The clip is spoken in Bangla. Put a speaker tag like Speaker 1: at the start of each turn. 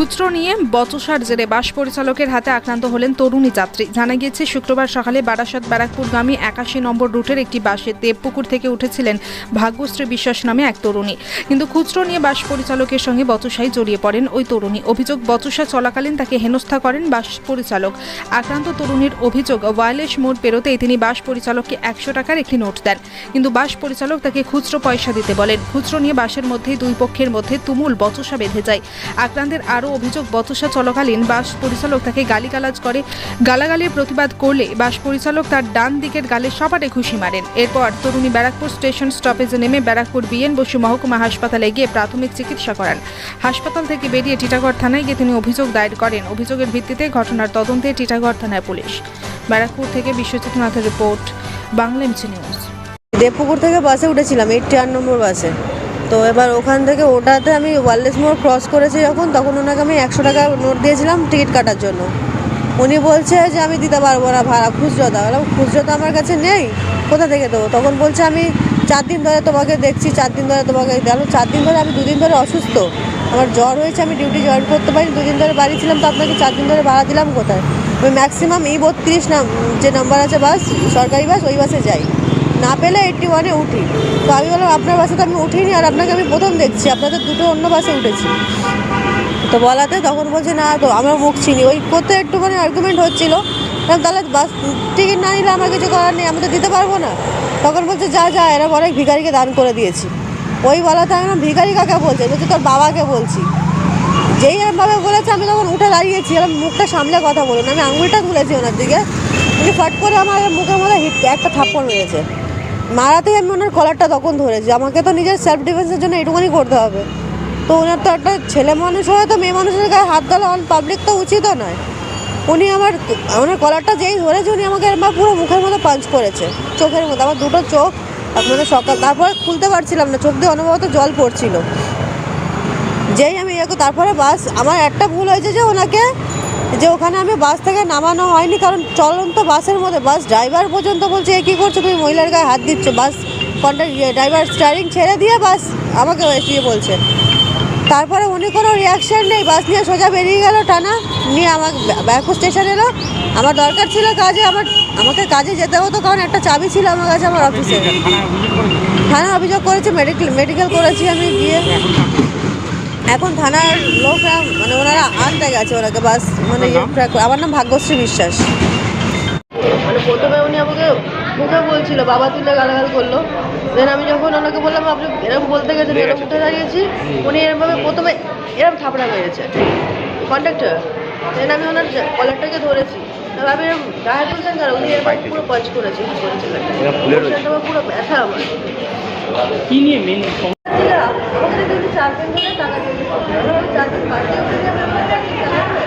Speaker 1: খুচরো নিয়ে বচসার জেরে বাস পরিচালকের হাতে আক্রান্ত হলেন তরুণী যাত্রী। জানা গিয়েছে, শুক্রবার সকালে বারাসাত ব্যারাকপুরগামী একাশি নম্বর রুটের একটি বাসে দেবপুকুর থেকে উঠেছিলেন ভাগ্যশ্রী বিশ্বাস নামে এক তরুণী। কিন্তু খুচরো নিয়ে বাস পরিচালকের সঙ্গে বচসায় জড়িয়ে পড়েন ওই তরুণী। অভিযোগ, বচসা চলাকালীন তাকে হেনস্থা করেন বাস পরিচালক। আক্রান্ত তরুণীর অভিযোগ ওয়ারলেস মোড় পেরোতেই তিনি বাস পরিচালককে একশো টাকার একটি নোট দেন। কিন্তু বাস পরিচালক তাকে খুচরো পয়সা দিতে বলেন। খুচরো নিয়ে বাসের মধ্যেই দুই পক্ষের মধ্যে তুমুল বচসা বেঁধে যায়। আক্রান্তের আরও অভিযোগ বচসা চলাকালীন বাস পরিচালক তাকে গালিগালাজ করে। গালাগালির প্রতিবাদ করলে বাস পরিচালক তার ডান দিকের গালে সপাটে ঘুষি মারেন। এরপর তরুণী ব্যারাকপুর স্টেশন স্টপেজে নেমে ব্যারাকপুর বিএন বসু মহকুমা হাসপাতালে গিয়ে প্রাথমিক চিকিৎসা করান। হাসপাতাল থেকে বেরিয়ে টিটাগড় থানায় গিয়ে তিনি অভিযোগ দায়ের করেন। অভিযোগের ভিত্তিতে ঘটনার তদন্তে টিটাগড় থানায় পুলিশ। ব্যারাকপুর থেকে Biswajit নাথের report, Bangla MC news.
Speaker 2: Debpukur থেকে বাসে উঠেছিলাম এইটটি আট নম্বর বাসে। তো এবার ওখান থেকে ওটাতে আমি ওয়ারলেস মোড় ক্রস করেছি যখন, তখন ওনাকে আমি একশো টাকা নোট দিয়েছিলাম টিকিট কাটার জন্য। উনি বলছে যে আমি দিতে পারব না ভাড়া খুচরো দাও বললাম খুচরো তো আমার কাছে নেই, কোথা থেকে দেবো? তখন বলছে, আমি চার দিন ধরে তোমাকে দেখছি, চার দিন ধরে তোমাকে দেখো চার দিন ধরে আমি দুদিন ধরে অসুস্থ। আমার জ্বর হয়েছে, আমি ডিউটি জয়েন করতে পারি দুদিন ধরে বাড়ি ছিলাম তো আপনাকে চার দিন ধরে ভাড়া দিলাম কোথায়? আমি ম্যাক্সিমাম এই বত্রিশ নাম, যে নাম্বার আছে বাস, সরকারি বাস, ওই বাসে যাই। না পেলে এইটটি ওয়ানে উঠি। তো আমি বললাম, আপনার বাসে তো আমি উঠিনি আর আপনাকে আমি প্রথম দেখছি। আপনাদের দুটো অন্য বাসে উঠেছি। তো বলাতে তখন বলছে, না, তো আমার মুখ চিনি। ওই করতে একটু মানে আর্গুমেন্ট হচ্ছিল তাহলে বাস টিকিট না নিলে আমার কিছু করার নেই, আমি তো দিতে পারব না। তখন বলছে, যা যা, এরা অনেক ভিখারিকে দান করে দিয়েছি। ওই বলাতে আমি ভিখারি কাকে বলছে? বলছে, তোর বাবাকে বলছি। যেই এরমভাবে বলেছে, আমি তখন উঠে দাঁড়িয়েছি। এরকম মুখটা সামলে কথা বলুন। আমি আঙুলটা তুলেছি ওনার দিকে। উনি ফট করে আমার মুখের মধ্যে হিট, একটা থাপ্পড় মেরেছে। মারাতেই আমি ওনার কলারটা তখন ধরেছি। আমাকে তো নিজের সেলফ ডিফেন্সের জন্য এটুকুনি করতে হবে। তো ওনার তো একটা ছেলে মানুষ হয়ে তো মেয়ে মানুষের গায়ে হাত তোলা অন পাবলিক তো উচিতও নয়। উনি আমার, ওনার কলারটা যেই ধরেছে, উনি আমাকে আমার পুরো মুখের মতো পাঞ্চ করেছে। চোখের মতো, আমার দুটো চোখ মানে সকাল, তারপরে খুলতে পারছিলাম না, চোখ দিয়ে অনবরত জল পড়ছিল। যেই আমি এরকম তারপরে বাস, আমার একটা ভুল হয়েছে যে ওনাকে যে ওখানে আমি বাস থেকে নামানো হয়নি, কারণ চলন্ত বাসের মধ্যে, বাস ড্রাইভার পর্যন্ত বলছে কী করছ? তুমি মহিলার গায়ে হাত দিচ্ছ, বাস কন্ট্রাক্ট ড্রাইভার স্টারিং ছেড়ে দিয়ে বাস আমাকে এসিয়ে বলছে। তারপরে উনি কোনো রিয়াকশন নেই, বাস নিয়ে সোজা বেরিয়ে গেল টানা, নিয়ে আমার ব্যারাকপুর স্টেশন এলো। আমার দরকার ছিল কাজে, আমার, আমাকে কাজে যেতে হতো, কারণ একটা চাবি ছিল আমার কাছে আমার অফিসে থানা অভিযোগ করেছি মেডিকেল মেডিকেল করেছি আমি গিয়ে। এখন থানার লোকরা মানে ওনারা আনতে গেছে ওনাকে বাস মানে ইয়ে আমার নাম ভাগ্যশ্রী বিশ্বাস। মানে প্রথমে উনি আমাকে মুখে বলছিল বাবা তুলে গালাগাল করল। দেন আমি যখন ওনাকে বললাম আপনি এরকম বলতে গেছেন এরকম উঠে দাঁড়িয়েছি উনি এরমভাবে প্রথমে এরকম থাপড়া মেরেছে। কন্ট্রাক্টর দেন আমি ওনার কলারটাকে ধরেছি। আমি এরম গায়ে তুলছেন কেন? উনি এরকম পুরো পাঁচ করেছি পুরো ব্যথা আমার।
Speaker 3: কি নিয়ে মেন
Speaker 2: যদি চার দিন ধরে টাকা দিয়ে চার দিন বাড়িয়ে